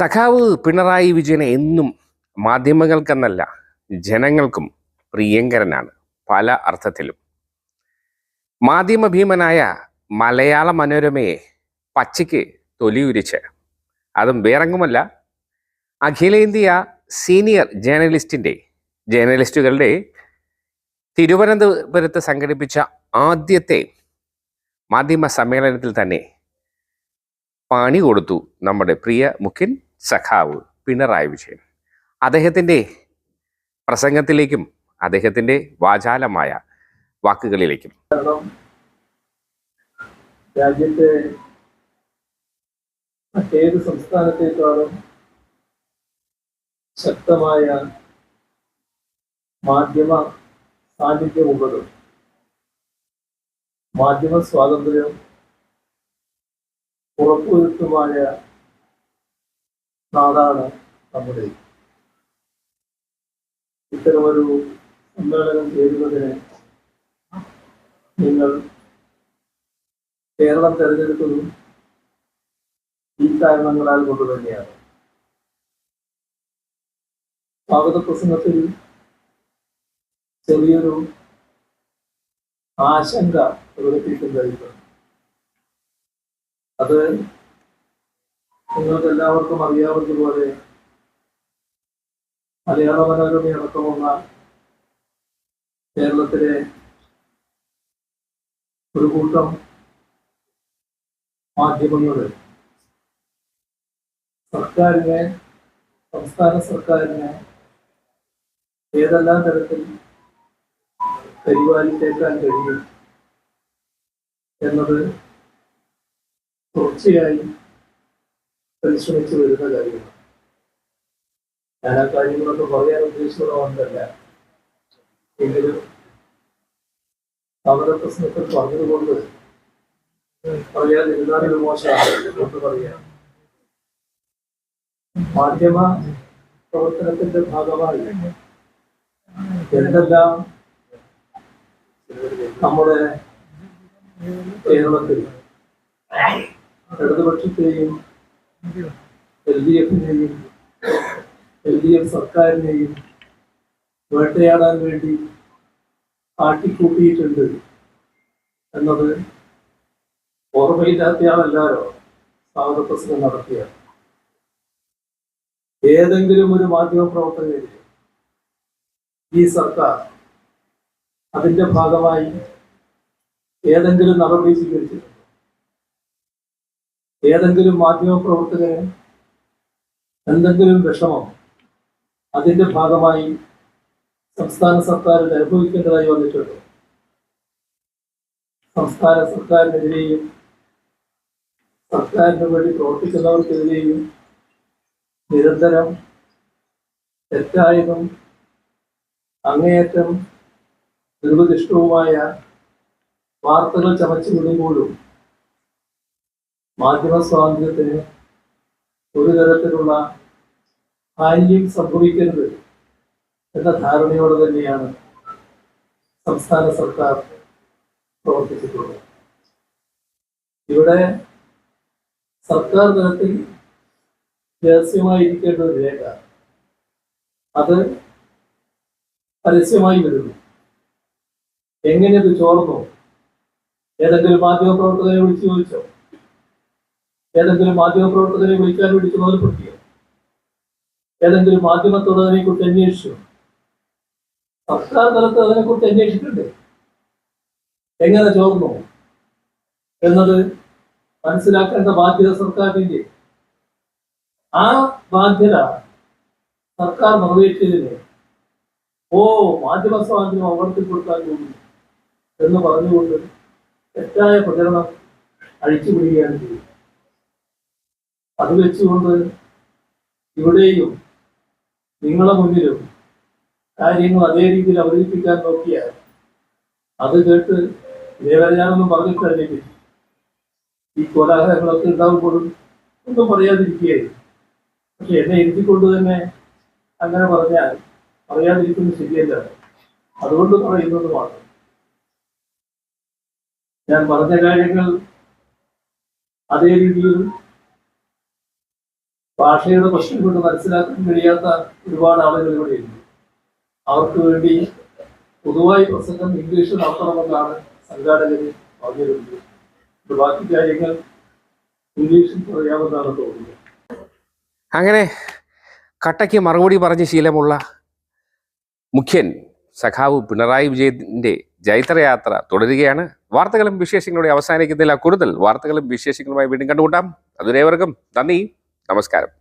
സഖാവ് പിണറായി വിജയനെ എന്നും മാധ്യമങ്ങൾക്കെന്നല്ല ജനങ്ങൾക്കും പ്രിയങ്കരനാണ് പല അർത്ഥത്തിലും. മാധ്യമ ഭീമനായ മലയാള മനോരമയെ പച്ചയ്ക്ക് തൊലിയുരിച്ച്. അതും വേറെങ്ങുമല്ല അഖിലേന്ത്യ സീനിയർ ജേർണലിസ്റ്റിന്റെ ജേർണലിസ്റ്റുകളുടെ തിരുവനന്തപുരത്ത് സംഘടിപ്പിച്ച ആദ്യത്തെ മാധ്യമ സമ്മേളനത്തിൽ തന്നെ പാണി കൊടുത്തു നമ്മുടെ പ്രിയ മുഖ്യൻ സഖാവ് പിണറായി വിജയൻ. അദ്ദേഹത്തിന്റെ പ്രസംഗത്തിലേക്കും അദ്ദേഹത്തിന്റെ വാചാലമായ വാക്കുകളിലേക്കും. രാജ്യത്തെ മറ്റേത് സംസ്ഥാനത്തേക്കാളും ശക്തമായ മാധ്യമ സാന്നിധ്യമുള്ളതും മാധ്യമ സ്വാതന്ത്ര്യം ഉറപ്പുവരുത്തുമായ നാടാണ് നമ്മുടെ ഇത്തരമൊരു സമ്മേളനം ചേരുന്നതിന് നിങ്ങൾ കേരളം തെരഞ്ഞെടുത്തതും ഈ കാരണങ്ങളാൽ കൊണ്ട് തന്നെയാണ്. സ്വാഗത പ്രസംഗത്തിൽ ചെറിയൊരു ആശങ്ക പ്രകടിപ്പിക്കുന്നതായിട്ടുണ്ട് അത് നിങ്ങൾക്ക് എല്ലാവർക്കും അറിയാവുന്നതുപോലെ മലയാള മനോരമ അടക്കമുള്ള കേരളത്തിലെ ഒരു കൂട്ടം മാധ്യമങ്ങൾ സർക്കാരിനെ സംസ്ഥാന സർക്കാരിനെ ഏതെല്ലാം തരത്തിൽ പരിപാലിച്ചേക്കാൻ കഴിയും എന്നത് തുടർച്ചയായി പരിശ്രമിച്ചു വരുന്ന കാര്യമാണ് ഞാൻ ആ കാര്യങ്ങളൊക്കെ പറയാൻ ഒന്നല്ല എങ്കിലും അവരുടെ പ്രശ്നത്തിൽ പറഞ്ഞതുകൊണ്ട് പറയാതിരുന്നാലൊരു മോശമാണ് എന്ന് പറയാം. മാധ്യമ പ്രവർത്തനത്തിന്റെ ഭാഗമായി എന്തെല്ലാം നമ്മുടെ കേരളത്തിൽ ഇടതുപക്ഷത്തെയും എൽ ഡി എഫിനെയും എൽ ഡി എഫ് സർക്കാരിനെയും വേട്ടയാടാൻ വേണ്ടി ആട്ടിക്കൂട്ടിയിട്ടുണ്ട് എന്നത് ഓർമ്മയില്ലാത്തയാളല്ലാരോ സ്വാഗത പ്രശ്നം നടത്തിയ ഏതെങ്കിലും ഒരു മാധ്യമ പ്രവർത്തകരെ ഈ സർക്കാർ അതിന്റെ ഭാഗമായി ഏതെങ്കിലും നടപടി സ്വീകരിച്ചിട്ടുണ്ട്? ഏതെങ്കിലും മാധ്യമ പ്രവർത്തകന് എന്തെങ്കിലും വിഷമം അതിന്റെ ഭാഗമായി സംസ്ഥാന സർക്കാരിൽ അനുഭവിക്കേണ്ടതായി വന്നിട്ടുണ്ട്. സംസ്ഥാന സർക്കാരിനെതിരെയും സർക്കാരിന് വേണ്ടി പ്രവർത്തിക്കുന്നവർക്കെതിരെയും നിരന്തരം തെറ്റായതും അങ്ങേയറ്റം നിർവദിഷ്ടവുമായ വാർത്തകൾ ചമച്ചു വിടുമ്പോഴും മാധ്യമ സ്വാതന്ത്ര്യത്തിന് ഒരു തരത്തിലുള്ള ഹാനിയും സംഭവിക്കരുത് എന്ന ധാരണയോടെ തന്നെയാണ് സംസ്ഥാന സർക്കാർ പ്രവർത്തിച്ചിട്ടുള്ളത്. ഇവിടെ സർക്കാർ തലത്തിൽ രഹസ്യമായിരിക്കേണ്ട ഒരു രേഖ. അത് പരസ്യമായി വരുന്നു. എങ്ങനെ ഇത് ചോർന്നു? ഏതെങ്കിലും മാധ്യമ പ്രവർത്തകരെ വിളിച്ചു ചോദിച്ചോ? ഏതെങ്കിലും മാധ്യമ പ്രവർത്തകരെ വിളിക്കാൻ വേണ്ടി ചുമതലപ്പെടുത്തിയോ ഏതെങ്കിലും മാധ്യമത്തോട് അതിനെക്കുറിച്ച് അന്വേഷിച്ചു? സർക്കാർ തലത്തിൽ അതിനെക്കുറിച്ച് അന്വേഷിച്ചിട്ടുണ്ട്. എങ്ങനെ ചോർന്നു? എന്നത് മനസ്സിലാക്കേണ്ട ബാധ്യത സർക്കാരിന്റെ ആ ബാധ്യത സർക്കാർ നിറവേറ്റിയതിന് ഓ മാധ്യമ സ്വാതന്ത്ര്യം അമർത്തിക്കൊടുക്കാൻ പോകുന്നു എന്ന് പറഞ്ഞുകൊണ്ട് തെറ്റായ പ്രചരണം അഴിച്ചുവിടുകയാണ് ചെയ്യുന്നത്. അത് വെച്ചുകൊണ്ട് ഇവിടെയും നിങ്ങളെ മുന്നിലും കാര്യങ്ങൾ അതേ രീതിയിൽ അവതരിപ്പിക്കാൻ നോക്കിയാൽ അത് കേട്ട് ദേവരാജാണെന്ന് പറഞ്ഞിട്ടല്ലെങ്കിൽ ഈ കോലാഹലങ്ങളൊക്കെ ഉണ്ടാകുമ്പോഴും ഒന്നും പറയാതിരിക്കുകയായിരുന്നു പക്ഷെ എന്നെ ഇരുത്തിക്കൊണ്ട് തന്നെ അങ്ങനെ പറഞ്ഞാൽ പറയാതിരിക്കുന്നത് ശരിയല്ല. അതുകൊണ്ട് പറയുന്നത് മാത്രം. ഞാൻ പറഞ്ഞ കാര്യങ്ങൾ അതേ രീതിയിൽ ഭാഷയുടെ പ്രശ്നം കൊണ്ട് മനസ്സിലാക്കാൻ കഴിയാത്ത ഒരുപാട് ആളുകൾ ഇവിടെയുണ്ട് അവർക്ക് വേണ്ടി പൊതുവായി പ്രസംഗം ഇംഗ്ലീഷ് നടത്തണമെന്നാണ് സംഘാടകർ പറഞ്ഞിരുന്നത്. ബാക്കി കാര്യങ്ങൾ ഇംഗ്ലീഷിൽ പറയാമെന്നാണ് തോന്നുന്നത്. അങ്ങനെ കട്ടയ്ക്ക് മറുപടി പറഞ്ഞ് ശീലമുള്ള മുഖ്യൻ സഖാവ് പിണറായി വിജയന്റെ ജൈത്രയാത്ര തുടരുകയാണ്. വാർത്തകളും വിശേഷങ്ങളുടെ അവസാനിക്കുന്നില്ല. കൂടുതൽ വാർത്തകളും വിശേഷങ്ങളുമായി വീണ്ടും കണ്ടുകൂട്ടാം അതുവരെവർക്കും നന്ദി. നമസ്കാരം